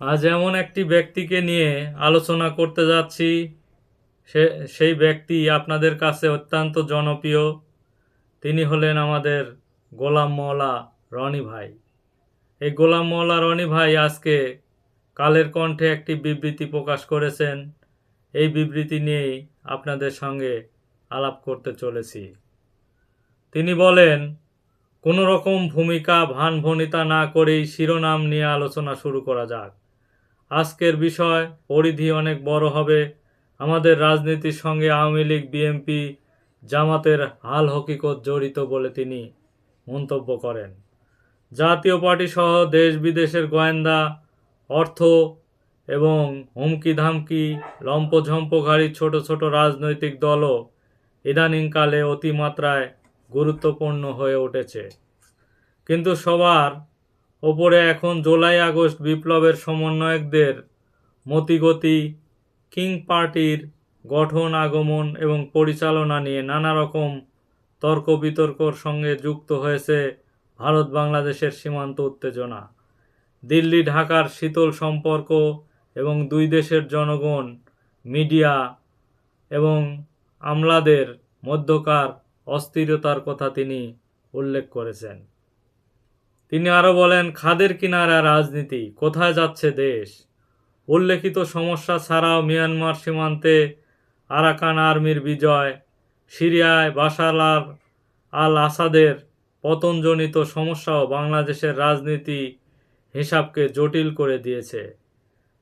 আজ এমন একটি ব্যক্তিকে নিয়ে আলোচনা করতে যাচ্ছি। সে, সেই ব্যক্তি আপনাদের কাছে অত্যন্ত জনপ্রিয়। তিনি হলেন আমাদের গোলাম মওলা রনি ভাই। এই গোলাম মওলা রনি ভাই আজকে কালের কণ্ঠে একটি বিবৃতি প্রকাশ করেছেন। এই বিবৃতি নিয়েই আপনাদের সঙ্গে আলাপ করতে চলেছি। তিনি বলেন কোনো রকম ভূমিকা ভানভনিতা না করেই শিরোনাম নিয়ে আলোচনা শুরু করা যাক। আজকের বিষয়, পরিধি অনেক বড় হবে। আমাদের রাজনীতির সঙ্গে আওয়ামী লীগ, বিএনপি, জামাতের হাল হকিকত জড়িত বলে তিনি মন্তব্য করেন। জাতীয় পার্টি সহ দেশ বিদেশের গোয়েন্দা, অর্থ এবং হুমকি ধামকি লম্পঝম্পকারী ছোট ছোট রাজনৈতিক দলও ইদানিংকালে অতিমাত্রায় গুরুত্বপূর্ণ হয়ে উঠেছে। কিন্তু সবার ওপরে এখন জুলাই আগস্ট বিপ্লবের সমন্বয়কদের মতিগতি, কিং পার্টির গঠন, আগমন এবং পরিচালনা নিয়ে নানা রকম তর্ক বিতর্কর সঙ্গে যুক্ত হয়েছে ভারত বাংলাদেশের সীমান্ত উত্তেজনা। দিল্লি, ঢাকার শীতল সম্পর্ক এবং দুই দেশের জনগণ, মিডিয়া এবং আমলাদের মধ্যকার অস্থিরতার কথা তিনি উল্লেখ করেছেন। তিনি আরও বলেন, খাদের কিনারা রাজনীতি, কোথায় যাচ্ছে দেশ? উল্লেখিত সমস্যা ছাড়াও মিয়ানমার সীমান্তে আরাকান আর্মির বিজয়, সিরিয়ায় আল আল আসাদের পতনজনিত সমস্যাও বাংলাদেশের রাজনীতি হিসাবকে জটিল করে দিয়েছে।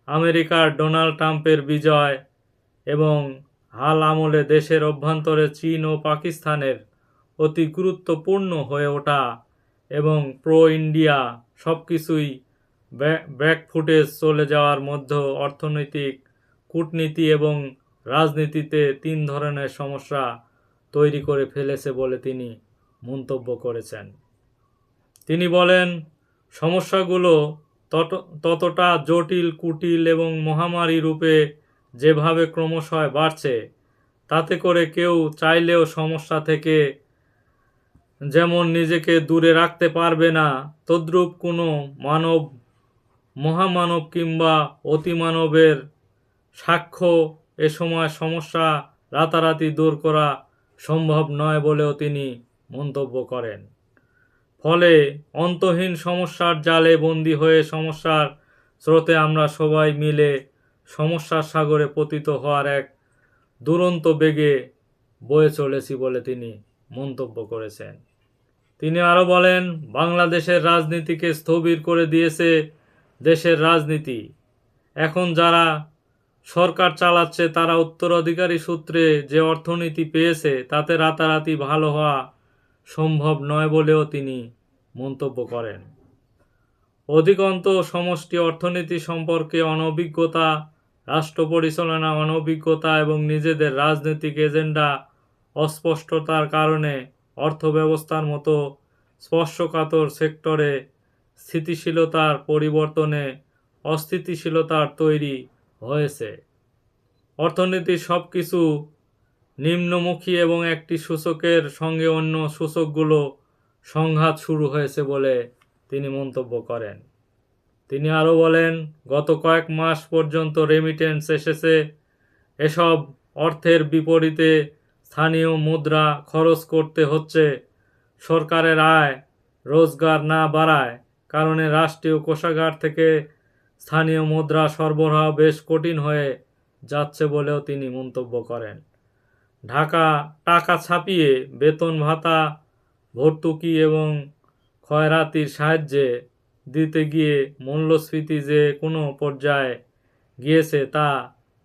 আমেরিকার ডোনাল্ড ট্রাম্পের বিজয় এবং হাল আমলে দেশের অভ্যন্তরে চীন ও পাকিস্তানের অতি গুরুত্বপূর্ণ হয়ে ওঠা এবং প্রো ইন্ডিয়া সব কিছুই ব্যাক ফুটেজ চলে যাওয়ার মধ্যে অর্থনৈতিক, কূটনীতি এবং রাজনীতিতে তিন ধরনের সমস্যা তৈরি করে ফেলেছে বলে তিনি মন্তব্য করেছেন। তিনি বলেন, সমস্যাগুলো তত, ততটা জটিল, কুটিল এবং মহামারী রূপে যেভাবে ক্রমশয় বাড়ছে, তাতে করে কেউ চাইলেও সমস্যা থেকে যেমন নিজেকে দূরে রাখতে পারবে না, তদ্রূপ কোনো মানব, মহামানব কিংবা অতিমানবের সাক্ষ্য এ সময় সমস্যা রাতারাতি দূর করা সম্ভব নয় বলেও তিনি মন্তব্য করেন। ফলে অন্তহীন সমস্যার জালে বন্দী হয়ে সমস্যার স্রোতে আমরা সবাই মিলে সমস্যার সাগরে পতিত হওয়ার এক দুরন্ত বেগে বয়ে চলেছি বলে তিনি মন্তব্য করেছেন। তিনি আরও বলেন, বাংলাদেশের রাজনীতিকে স্থবির করে দিয়েছে দেশের রাজনীতি। এখন যারা সরকার চালাচ্ছে, তারা উত্তরাধিকারী সূত্রে যে অর্থনীতি পেয়েছে, তাতে রাতারাতি ভালো হওয়া সম্ভব নয় বলেও তিনি মন্তব্য করেন। অধিকন্ত সমষ্টি অর্থনীতি সম্পর্কে অনভিজ্ঞতা, রাষ্ট্র পরিচালনা অনভিজ্ঞতা এবং নিজেদের রাজনৈতিক এজেন্ডা অস্পষ্টতার কারণে অর্থব্যবস্থার মতো স্পর্শকাতর সেক্টরে স্থিতিশীলতার পরিবর্তনে অস্থিতিশীলতার তৈরি হয়েছে। অর্থনীতির সব কিছু নিম্নমুখী এবং একটি সূচকের সঙ্গে অন্য সূচকগুলো সংঘাত শুরু হয়েছে বলে তিনি মন্তব্য করেন। তিনি আরও বলেন, গত কয়েক মাস পর্যন্ত রেমিটেন্স এসেছে। এসব অর্থের বিপরীতে স্থানীয় মুদ্রা খরচ করতে হচ্ছে। সরকারের আয় রোজগার না বাড়ায় কারণে রাষ্ট্রীয় কোষাগার থেকে স্থানীয় মুদ্রা সরবরাহ বেশ কঠিন হয়ে যাচ্ছে বলেও তিনি মন্তব্য করেন। ঢাকা টাকা ছাপিয়ে বেতন ভাতা, ভর্তুকি এবং ক্ষয়রাতির সাহায্যে দিতে গিয়ে মূল্যস্ফীতি যে কোনো পর্যায়ে গিয়েছে তা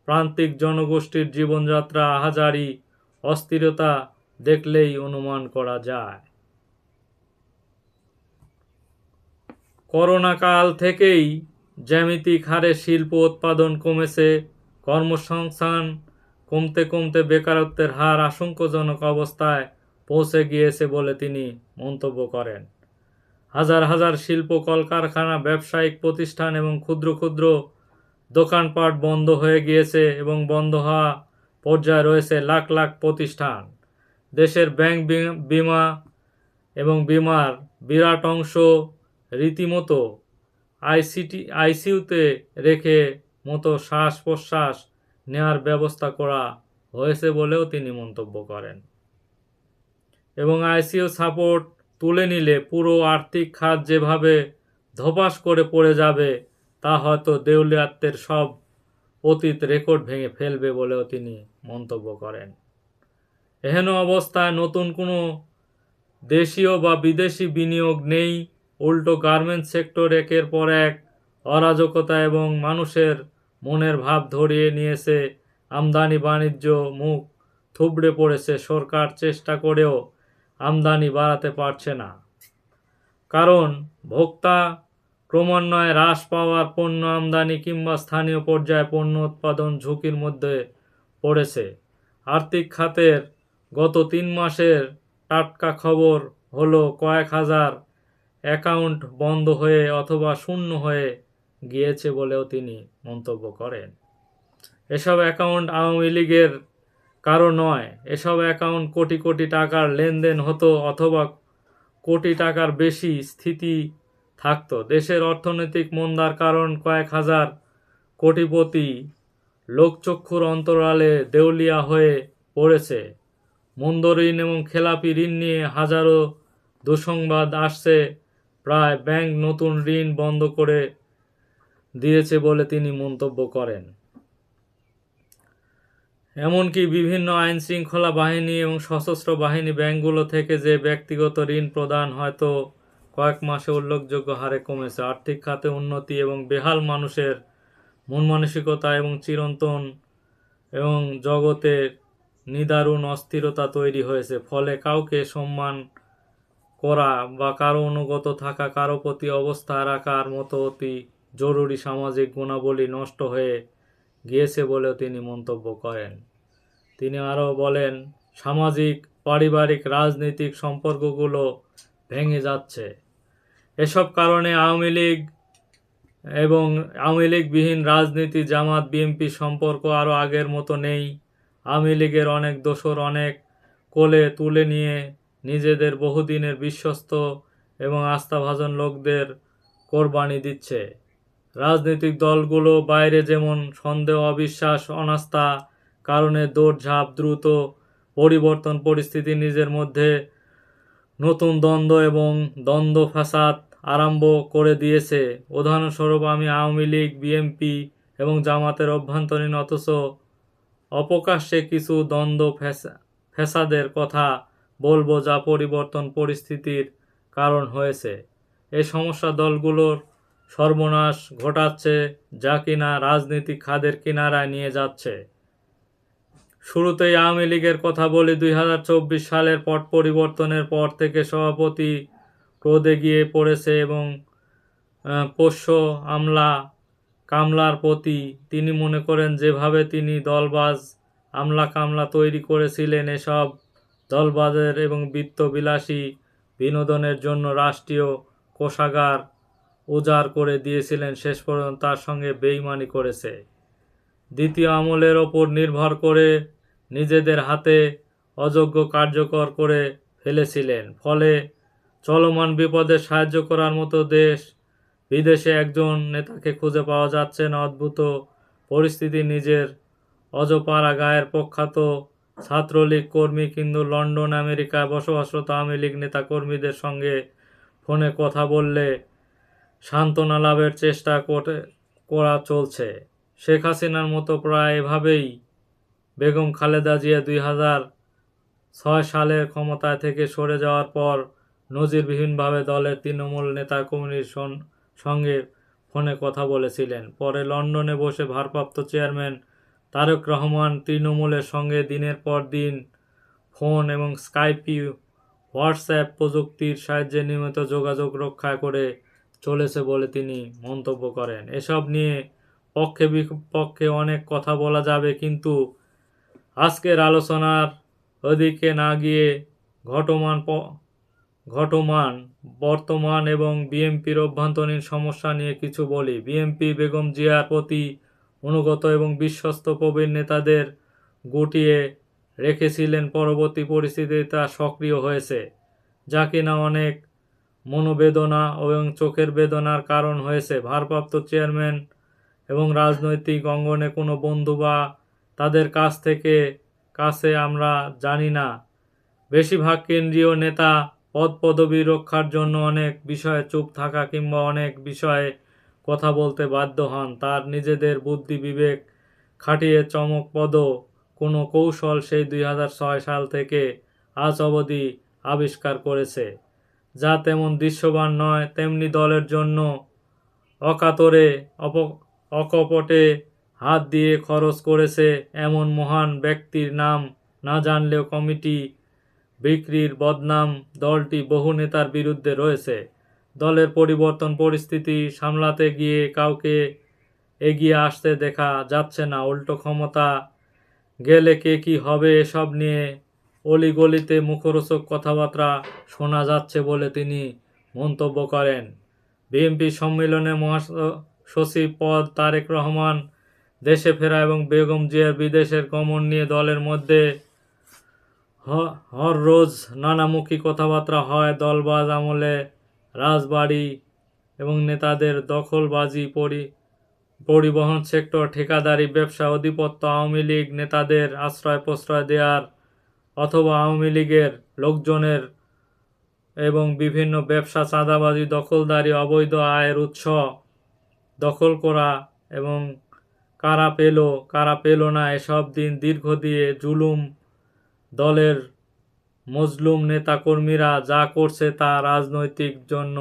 প্রান্তিক জনগোষ্ঠীর জীবনযাত্রা আহাজারি অস্থিরতা দেখলেই অনুমান করা যায়। করোনাকাল থেকেই জ্যামিতিক হারে শিল্প উৎপাদন কমেছে, কর্মসংস্থান কমতে কমতে বেকারত্বের হার আশঙ্কাজনক অবস্থায় পৌঁছে গিয়েছে বলে তিনি মন্তব্য করেন। হাজার হাজার শিল্প কলকারখানা, ব্যবসায়িক প্রতিষ্ঠান এবং ক্ষুদ্র ক্ষুদ্র দোকানপাট বন্ধ হয়ে গিয়েছে এবং বন্ধ হওয়া পর্যায়ে রয়েছে লাখ লাখ প্রতিষ্ঠান। দেশের ব্যাংক বিমা এবং বিমার বিরাট অংশ রীতিমতো আইসিটি, আইসিইউতে রেখে মতো শ্বাস প্রশ্বাস নেওয়ার ব্যবস্থা করা হয়েছে বলেও তিনি মন্তব্য করেন। এবং আইসিইউ সাপোর্ট তুলে নিলে পুরো আর্থিক খাত যেভাবে ধপাস করে পড়ে যাবে, তা হয়তো দেউলিয়াত্বের সব অতীত রেকর্ড ভেঙে ফেলবে বলেও তিনি মন্তব্য করেন। এহেন অবস্থায় নতুন কোনো দেশীয় বা বিদেশি বিনিয়োগ নেই, উল্টো গার্মেন্টস সেক্টর একের পর এক অরাজকতা এবং মানুষের মনের ভাব ধরিয়ে নিয়েছে, আমদানি বাণিজ্য মুখ থুবড়ে পড়েছে, সরকার চেষ্টা করেও আমদানি বাড়াতে পারছে না। কারণ ভোক্তা ক্রমান্বয়ে হ্রাস পাওয়ার পণ্য আমদানি কিংবা স্থানীয় পর্যায়ে পণ্য উৎপাদন ঝুঁকির মধ্যে পড়েছে। আর্থিক খাতের গত তিন মাসের টাটকা খবর হলো কয়েক হাজার অ্যাকাউন্ট বন্ধ হয়ে অথবা শূন্য হয়ে গিয়েছে বলেও তিনি মন্তব্য করেন। এসব অ্যাকাউন্ট আওয়ামী লীগের কারও নয়। এসব অ্যাকাউন্ট কোটি কোটি টাকার লেনদেন হতো অথবা কোটি টাকার বেশি স্থিতি থাকতো। দেশের অর্থনৈতিক মন্দার কারণ কয়েক হাজার কোটিপতি লোকচক্ষুর অন্তরালে দেউলিয়া হয়ে পড়েছে। মন্দ ঋণ এবং খেলাপি ঋণ নিয়ে হাজারো দুঃসংবাদ আসছে। প্রায় ব্যাংক নতুন ঋণ বন্ধ করে দিয়েছে বলে তিনি মন্তব্য করেন। এমনকি বিভিন্ন আইন শৃঙ্খলা বাহিনী এবং সশস্ত্র বাহিনী ব্যাংকগুলো থেকে যে ব্যক্তিগত ঋণ প্রদান হয়তো কয়েক মাসে উল্লেখযোগ্য হারে কমেছে। আর্থিক খাতে উন্নতি এবং বেহাল মানুষের মন মানসিকতা এবং চিরন্তন এবং জগতে নিদারুণ অস্থিরতা তৈরি হয়েছে। ফলে কাউকে সম্মান করা বা কারও অনুগত থাকা, কারও প্রতি অবস্থা রাখার মতো অতি জরুরি সামাজিক গুণাবলী নষ্ট হয়ে গিয়েছে বলেও তিনি মন্তব্য করেন। তিনি আরও বলেন, সামাজিক, পারিবারিক, রাজনৈতিক সম্পর্কগুলো ভেঙে যাচ্ছে। এসব কারণে আওয়ামী লীগ এবং আওয়ামী লীগবিহীন রাজনীতি, জামাত, বিএনপি সম্পর্ক আরও আগের মতো নেই। আওয়ামী লীগের অনেক দোসর অনেক কোলে তুলে নিয়ে নিজেদের বহুদিনের বিশ্বস্ত এবং আস্থাভাজন লোকদের কোরবানি দিচ্ছে। রাজনৈতিক দলগুলো বাইরে যেমন সন্দেহ, অবিশ্বাস, অনাস্থা, কারণে দৌড়ঝাঁপ, দ্রুত পরিবর্তন পরিস্থিতি নিজের মধ্যে নতুন দ্বন্দ্ব এবং দ্বন্দ্ব ফাসাদ আরম্ভ করে দিয়েছে। উদাহরণস্বরূপ, আমি আওয়ামী লীগ, বিএনপি এবং জামাতের অভ্যন্তরীণ, অথচ অপকাশ্যে কিছু দ্বন্দ্ব ফ্যাসা ফ্যাসাদের কথা বলব যা পরিবর্তন পরিস্থিতির কারণ হয়েছে। এই সমস্যা দলগুলোর সর্বনাশ ঘটাচ্ছে যা কিনা রাজনীতিক খাদের কিনারায় নিয়ে যাচ্ছে। শুরুতেই আওয়ামী লীগের কথা বলি দুই হাজার চব্বিশ সালের পট পরিবর্তনের পর থেকে সভাপতি ক্রোধে গিয়ে পড়েছে এবং পোষ্য আমলা কামলার প্রতি তিনি মনে করেন যেভাবে তিনি দলবাজ, আমলা কামলা তৈরি করেছিলেন এসব দলবাজের এবং বিত্তবিলাসী বিনোদনের জন্য রাষ্ট্রীয় কোষাগার উজাড় করে দিয়েছিলেন, শেষ পর্যন্ত তার সঙ্গে বেইমানি করেছে। দ্বিতীয় আমলের ওপর নির্ভর করে নিজেদের হাতে অযোগ্য কার্যকর করে ফেলেছিলেন। ফলে চলমান বিপদে সাহায্য করার মতো দেশ বিদেশে একজন নেতাকে খুঁজে পাওয়া যাচ্ছে না। অদ্ভুত পরিস্থিতি নিজের অজপাড়া গায়ের প্রখ্যাত ছাত্রলীগ কর্মী কিন্তু লন্ডন, আমেরিকায় বসবাসরত আওয়ামী লীগ নেতা কর্মীদের সঙ্গে ফোনে কথা বললে সান্ত্বনা লাভের চেষ্টা করা চলছে। শেখ হাসিনার মতো প্রায় এভাবেই বেগম খালেদা জিয়া দুই হাজার ছয় সালের ক্ষমতায় থেকে সরে যাওয়ার পর নজিরবিহীনভাবে দলের তৃণমূল নেতা সন- সঙ্গে ফোনে কথা বলেছিলেন। পরে লন্ডনে বসে ভারপ্রাপ্ত চেয়ারম্যান তারেক রহমান তৃণমূলের সঙ্গে দিনের পর দিন ফোন এবং স্কাইপি, হোয়াটসঅ্যাপ প্রযুক্তির সাহায্যে নিয়মিত যোগাযোগ রক্ষা করে চলেছে বলে তিনি মন্তব্য করেন। এসব নিয়ে পক্ষে বিপক্ষে অনেক কথা বলা যাবে, কিন্তু আজকের আলোচনার ওদিকে না গিয়ে ঘটমান ঘটমান, বর্তমান এবং বিএনপির অভ্যন্তরীণ সমস্যা নিয়ে কিছু বলি। বিএনপি, বেগম জিয়ার প্রতি অনুগত এবং বিশ্বস্ত প্রবীণ নেতাদের গুটিয়ে রেখেছিলেন পরবর্তী পরিস্থিতিতে তা সক্রিয় হয়েছে, যা কিনা অনেক মনোবেদনা এবং চোখের বেদনার কারণ হয়েছে। ভারপ্রাপ্ত চেয়ারম্যান এবং রাজনৈতিক অঙ্গনে কোনো বন্ধু বা তাদের কাছ থেকে কাছে আমরা জানি না। বেশিরভাগ কেন্দ্রীয় নেতা পদ পদবি রক্ষার জন্য অনেক বিষয়ে চুপ থাকা কিংবা অনেক বিষয়ে কথা বলতে বাধ্য হন। তার নিজেদের বুদ্ধি, বিবেক খাটিয়ে চমকপদ কোনো কৌশল সেই দুই হাজার ছয় সাল থেকে আজ অবধি আবিষ্কার করেছে, যা তেমন দৃশ্যবান নয়, তেমনি দলের জন্য অকাতরে অপ, অকপটে হাত দিয়ে খরচ করেছে এমন মহান ব্যক্তির নাম না জানলেও কমিটি বিক্রির বদনাম দলটি বহু নেতার বিরুদ্ধে রয়েছে। দলের পরিবর্তন পরিস্থিতি সামলাতে গিয়ে কাউকে এগিয়ে আসতে দেখা যাচ্ছে না। উল্টো ক্ষমতা গেলে কে কি হবে এসব নিয়ে অলিগলিতে মুখরোচক কথাবার্তা শোনা যাচ্ছে বলে তিনি মন্তব্য করেন। বিএনপি সম্মেলনে মহাসচিব পদ তারেক রহমান দেশে ফেরা এবং বেগম জিয়ার বিদেশের গমন নিয়ে দলের মধ্যে হর রোজ নানামুখী কথাবার্তা হয়। দলবাজ আমলে রাজবাড়ি এবং নেতাদের দখলবাজি পরি, পরিবহন সেক্টর, ঠিকাদারি, ব্যবসা অধিপত্য আওয়ামী লীগ নেতাদের আশ্রয় প্রশ্রয় দেওয়ার অথবা আওয়ামী লীগের লোকজনের এবং বিভিন্ন ব্যবসা চাঁদাবাজি, দখলদারি, অবৈধ আয়ের উৎস দখল করা এবং কারা পেল কারা পেল না এসব দিন দীর্ঘ দিয়ে জুলুম দলের মজলুম নেতাকর্মীরা যা করছে তা রাজনৈতিক জন্য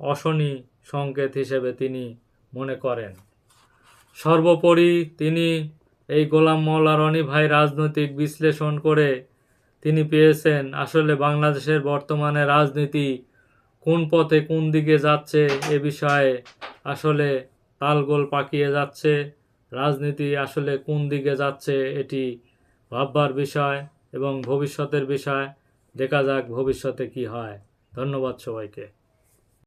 অশনি সংকেত হিসেবে তিনি মনে করেন। সর্বোপরি তিনি এই গোলাম মোল্লা রনি ভাই রাজনৈতিক বিশ্লেষণ করে তিনি পেয়েছেন, আসলে বাংলাদেশের বর্তমানে রাজনীতি কোন পথে কোন দিকে যাচ্ছে এ বিষয়ে আসলে তালগোল পাকিয়ে যাচ্ছে। রাজনীতি আসলে কোন দিকে যাচ্ছে এটি ভাববার বিষয় এবং ভবিষ্যতের বিষয়। দেখা যাক ভবিষ্যতে কি হয়। ধন্যবাদ সবাইকে।